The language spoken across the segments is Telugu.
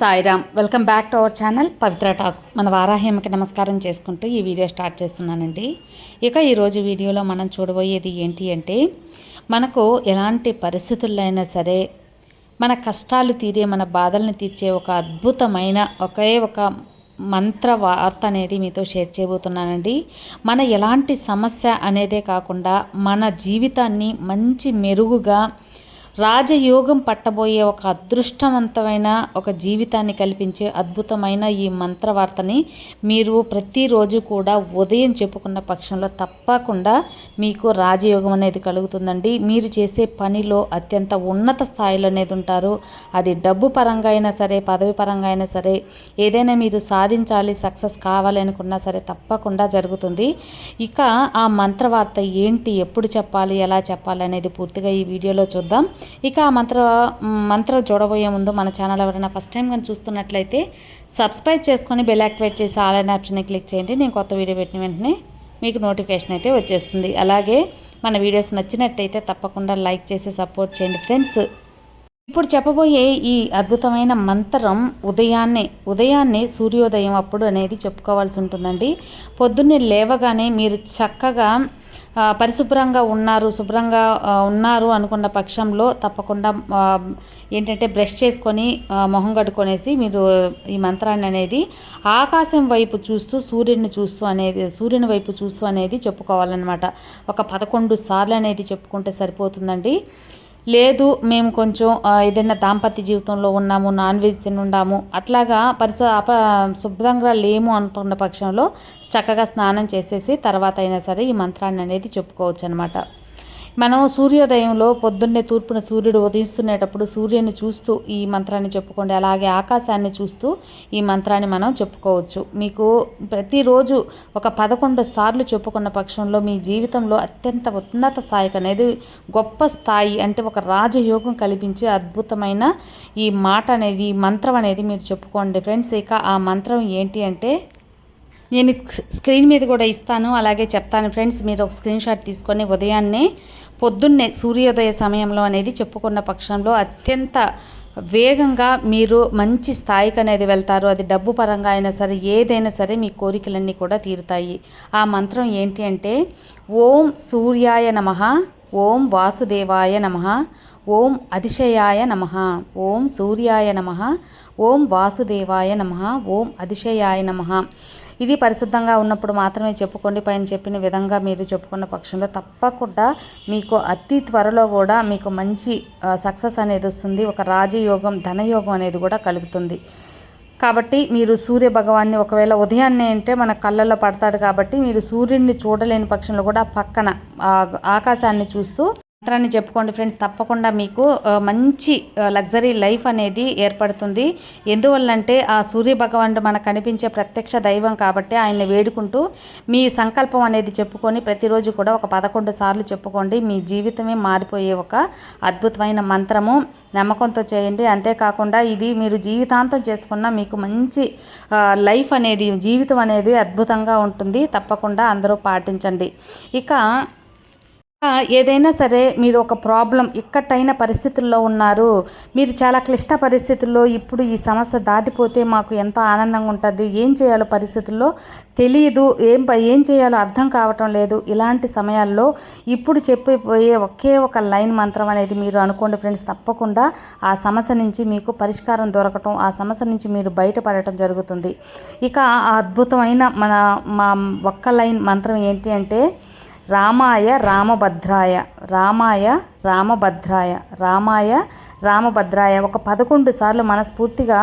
Sairam. Welcome back to our channel Pavitra talks. మన వారాహ్యమకి నమస్కారం చేసుకుంటూ ఈ వీడియో స్టార్ట్ చేస్తున్నానండి. ఇక ఈరోజు వీడియోలో మనం చూడబోయేది ఏంటి అంటే మనకు ఎలాంటి పరిస్థితుల్లో అయినా సరే మన కష్టాలు తీరే మన బాధల్ని తీర్చే ఒక అద్భుతమైన ఒకే ఒక మంత్ర వార్త అనేది మీతో షేర్ చేయబోతున్నానండి. మన ఎలాంటి సమస్య అనేదే కాకుండా మన జీవితాన్ని మంచి మెరుగుగా రాజయోగం పట్టబోయే ఒక అదృష్టవంతమైన ఒక జీవితాన్ని కల్పించే అద్భుతమైన ఈ మంత్రవార్తని మీరు ప్రతిరోజు కూడా ఉదయం చెప్పుకున్న పక్షంలో తప్పకుండా మీకు రాజయోగం అనేది కలుగుతుందండి. మీరు చేసే పనిలో అత్యంత ఉన్నత స్థాయిలో అనేది ఉంటారు. అది డబ్బు పరంగా అయినా సరే పదవి పరంగా అయినా సరే ఏదైనా మీరు సాధించాలి సక్సెస్ కావాలి అనుకున్నా సరే తప్పకుండా జరుగుతుంది. ఇక ఆ మంత్రవార్త ఏంటి ఎప్పుడు చెప్పాలి ఎలా చెప్పాలి అనేది పూర్తిగా ఈ వీడియోలో చూద్దాం. ఇక ఆ మంత్ర మంత్రం చూడబోయే ముందు మన ఛానల్ ఎవరైనా ఫస్ట్ టైం కానీ చూస్తున్నట్లయితే సబ్స్క్రైబ్ చేసుకొని బెల్ యాక్టివేట్ చేసి ఆల్ అనే ఆప్షన్ని క్లిక్ చేయండి. నేను కొత్త వీడియో పెట్టిన వెంటనే మీకు నోటిఫికేషన్ అయితే వచ్చేస్తుంది. అలాగే మన వీడియోస్ నచ్చినట్టయితే తప్పకుండా లైక్ చేసి సపోర్ట్ చేయండి ఫ్రెండ్స్. ఇప్పుడు చెప్పబోయే ఈ అద్భుతమైన మంత్రం ఉదయాన్నే ఉదయాన్నే సూర్యోదయం అప్పుడు అనేది చెప్పుకోవాల్సి ఉంటుందండి. పొద్దున్నే లేవగానే మీరు చక్కగా పరిశుభ్రంగా ఉన్నారు శుభ్రంగా ఉన్నారు అనుకున్న పక్షంలో తప్పకుండా ఏంటంటే బ్రష్ చేసుకొని మొహం కట్టుకొనేసి మీరు ఈ మంత్రాన్ని అనేది ఆకాశం వైపు చూస్తూ సూర్యుడిని చూస్తూ అనేది సూర్యుని వైపు చూస్తూ అనేది చెప్పుకోవాలన్నమాట. ఒక పదకొండు సార్లు అనేది చెప్పుకుంటే సరిపోతుందండి. లేదు మేము కొంచెం ఏదైనా దాంపత్య జీవితంలో ఉన్నాము నాన్ వెజ్ తినుండాము అట్లాగా పరిశు అప శుభ్రంగా లేము అనుకున్న పక్షంలో చక్కగా స్నానం చేసేసి తర్వాత అయినా సరే ఈ మంత్రాన్ని అనేది చెప్పుకోవచ్చు అనమాట మనం సూర్యోదయంలో పొద్దున్నే తూర్పున సూర్యుడు ఉదయిస్తునేటప్పుడు సూర్యుని చూస్తూ ఈ మంత్రాన్ని చెప్పుకోండి. అలాగే ఆకాశాన్ని చూస్తూ ఈ మంత్రాన్ని మనం చెప్పుకోవచ్చు. మీకు ప్రతిరోజు ఒక పదకొండు సార్లు చెప్పుకున్న పక్షంలో మీ జీవితంలో అత్యంత ఉన్నత స్థాయికి అనేది గొప్ప స్థాయి అంటే ఒక రాజయోగం కల్పించే అద్భుతమైన ఈ మాట అనేది ఈ మంత్రం అనేది మీరు చెప్పుకోండి. ఫ్రెండ్స్ ఇక ఆ మంత్రం ఏంటి అంటే నేను స్క్రీన్ మీద కూడా ఇస్తాను అలాగే చెప్తాను. ఫ్రెండ్స్ మీరు ఒక స్క్రీన్ షాట్ తీసుకొని ఉదయాన్నే పొద్దున్నే సూర్యోదయ సమయంలో అనేది చెప్పుకున్న పక్షంలో అత్యంత వేగంగా మీరు మంచి స్థాయికి అనేది వెళ్తారు. అది డబ్బు పరంగా అయినా సరే ఏదైనా సరే మీ కోరికలన్నీ కూడా తీరుతాయి. ఆ మంత్రం ఏంటి అంటే ఓం సూర్యాయ నమ ఓం వాసుదేవాయ నమ ఓం అతిశయాయ నమ ఓం సూర్యాయ నమ ఓం వాసుదేవాయ నమ ఓం అతిశయాయ నమ. ఇది పరిశుద్ధంగా ఉన్నప్పుడు మాత్రమే చెప్పుకోండి. పైన చెప్పిన విధంగా మీరు చెప్పుకున్న పక్షంలో తప్పకుండా మీకు అతి త్వరలో కూడా మీకు మంచి సక్సెస్ అనేది వస్తుంది. ఒక రాజయోగం ధనయోగం అనేది కూడా కలుగుతుంది. కాబట్టి మీరు సూర్య భగవాన్ని ఒకవేళ ఉదయాన్నే అంటే మన కళ్ళల్లో పడతాడు కాబట్టి మీరు సూర్యుడిని చూడలేని పక్షంలో కూడా పక్కన ఆకాశాన్ని చూస్తూ మంత్రాన్ని చెప్పుకోండి ఫ్రెండ్స్. తప్పకుండా మీకు మంచి లగ్జరీ లైఫ్ అనేది ఏర్పడుతుంది. ఎందువల్లంటే ఆ సూర్య భగవానుడు మనకు కనిపించే ప్రత్యక్ష దైవం కాబట్టి ఆయన్ని వేడుకుంటూ మీ సంకల్పం అనేది చెప్పుకొని ప్రతిరోజు కూడా ఒక పదకొండు సార్లు చెప్పుకోండి. మీ జీవితమే మారిపోయే ఒక అద్భుతమైన మంత్రము. నమ్మకంతో చేయండి. అంతేకాకుండా ఇది మీరు జీవితాంతం చేసుకున్న మీకు మంచి లైఫ్ అనేది జీవితం అనేది అద్భుతంగా ఉంటుంది. తప్పకుండా అందరూ పాటించండి. ఇక ఏదైనా సరే మీరు ఒక ప్రాబ్లం ఇక్కటైన పరిస్థితుల్లో ఉన్నారు. మీరు చాలా క్లిష్ట పరిస్థితుల్లో ఇప్పుడు ఈ సమస్య దాటిపోతే మాకు ఎంతో ఆనందంగా ఉంటుంది. ఏం చేయాలో పరిస్థితుల్లో తెలియదు ఏం ఏం చేయాలో అర్థం కావటం లేదు. ఇలాంటి సమయాల్లో ఇప్పుడు చెప్పిపోయే ఒకే ఒక లైన్ మంత్రం అనేది మీరు అనుకోండి ఫ్రెండ్స్ తప్పకుండా ఆ సమస్య నుంచి మీకు పరిష్కారం దొరకటం ఆ సమస్య నుంచి మీరు బయటపడటం జరుగుతుంది. ఇక ఆ అద్భుతమైన మన మా ఒక్క లైన్ మంత్రం ఏంటి అంటే రామాయ రామభద్రాయ రామాయ రామభద్రాయ రామాయ రామభద్రాయ ఒక పదకొండు సార్లు మనస్ఫూర్తిగా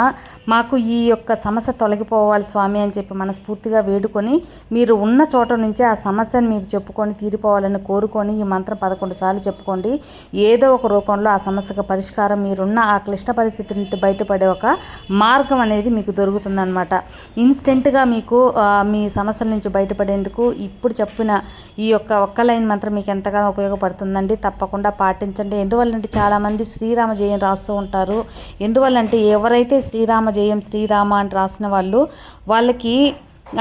మాకు ఈ యొక్క సమస్య తొలగిపోవాలి స్వామి అని చెప్పి మనస్ఫూర్తిగా వేడుకొని మీరు ఉన్న చోట నుంచి ఆ సమస్యను మీరు చెప్పుకొని తీరిపోవాలని కోరుకొని ఈ మంత్రం పదకొండు సార్లు చెప్పుకోండి. ఏదో ఒక రూపంలో ఆ సమస్యకు పరిష్కారం మీరున్న ఆ క్లిష్ట పరిస్థితి నుంచి బయటపడే ఒక మార్గం అనేది మీకు దొరుకుతుందనమాట ఇన్స్టెంట్గా మీకు మీ సమస్యల నుంచి బయటపడేందుకు ఇప్పుడు చెప్పిన ఈ యొక్క ఒక్క లైన్ మంత్రం మీకు ఎంతగానో ఉపయోగపడుతుందండి. తప్పకుండా పాటించండి. ఎందువల్లంటే చాలామంది శ్రీరామ జయం రాస్తూ ఉంటారు. ఎందువల్లంటే ఎవరైతే శ్రీరామ జయం శ్రీరామ అని రాసిన వాళ్ళు వాళ్ళకి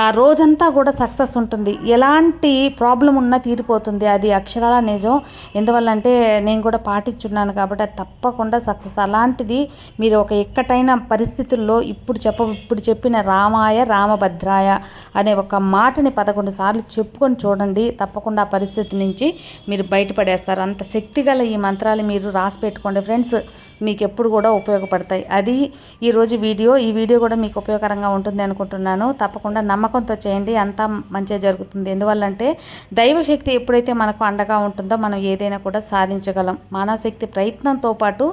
ఆ రోజంతా కూడా సక్సెస్ ఉంటుంది. ఎలాంటి ప్రాబ్లం ఉన్నా తీరిపోతుంది. అది అక్షరాల నిజం. ఎందువల్లంటే నేను కూడా పాటించున్నాను కాబట్టి అది తప్పకుండా సక్సెస్. అలాంటిది మీరు ఒక ఎక్కటైన పరిస్థితుల్లో ఇప్పుడు చెప్ప ఇప్పుడు చెప్పిన రామాయ రామభద్రాయ అనే ఒక మాటని పదకొండు సార్లు చెప్పుకొని చూడండి. తప్పకుండా ఆ పరిస్థితి నుంచి మీరు బయటపడేస్తారు. అంత శక్తి గల ఈ మంత్రాలు మీరు రాసి పెట్టుకోండి ఫ్రెండ్స్. మీకు ఎప్పుడు కూడా ఉపయోగపడతాయి. అది ఈరోజు వీడియో. ఈ వీడియో కూడా మీకు ఉపయోగకరంగా ఉంటుంది అనుకుంటున్నాను. తప్పకుండా నమ్మకంతో చేయండి అంతా మంచిగా జరుగుతుంది. ఎందువల్లంటే దైవశక్తి ఎప్పుడైతే మనకు అండగా ఉంటుందో మనం ఏదైనా కూడా సాధించగలం. మానవశక్తి ప్రయత్నంతో పాటు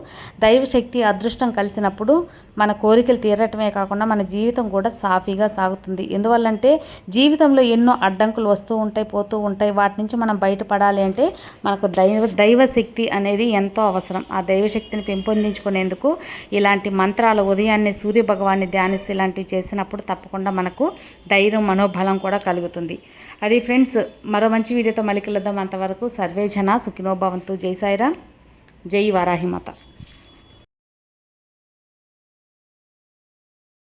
దైవశక్తి అదృష్టం కలిసినప్పుడు మన కోరికలు తీరటమే కాకుండా మన జీవితం కూడా సాఫీగా సాగుతుంది. ఎందువల్లంటే జీవితంలో ఎన్నో అడ్డంకులు వస్తూ ఉంటాయి పోతూ ఉంటాయి. వాటి నుంచి మనం బయటపడాలి అంటే మనకు దైవ దైవశక్తి అనేది ఎంతో అవసరం. ఆ దైవశక్తిని పెంపొందించుకునేందుకు ఇలాంటి మంత్రాలు ఉదయాన్నే సూర్య భగవాన్ని ధ్యానిస్తే ఇలాంటివి చేసినప్పుడు తప్పకుండా మనకు ధైర్యం మనోబలం కూడా కలుగుతుంది. అది ఫ్రెండ్స్ మరో మంచి వీడియోతో మళ్ళీ కలుద్దాం. అంతవరకు సర్వేజన సుఖినోభవంతు జై సాయిరామ్. జై వారాహిమాత.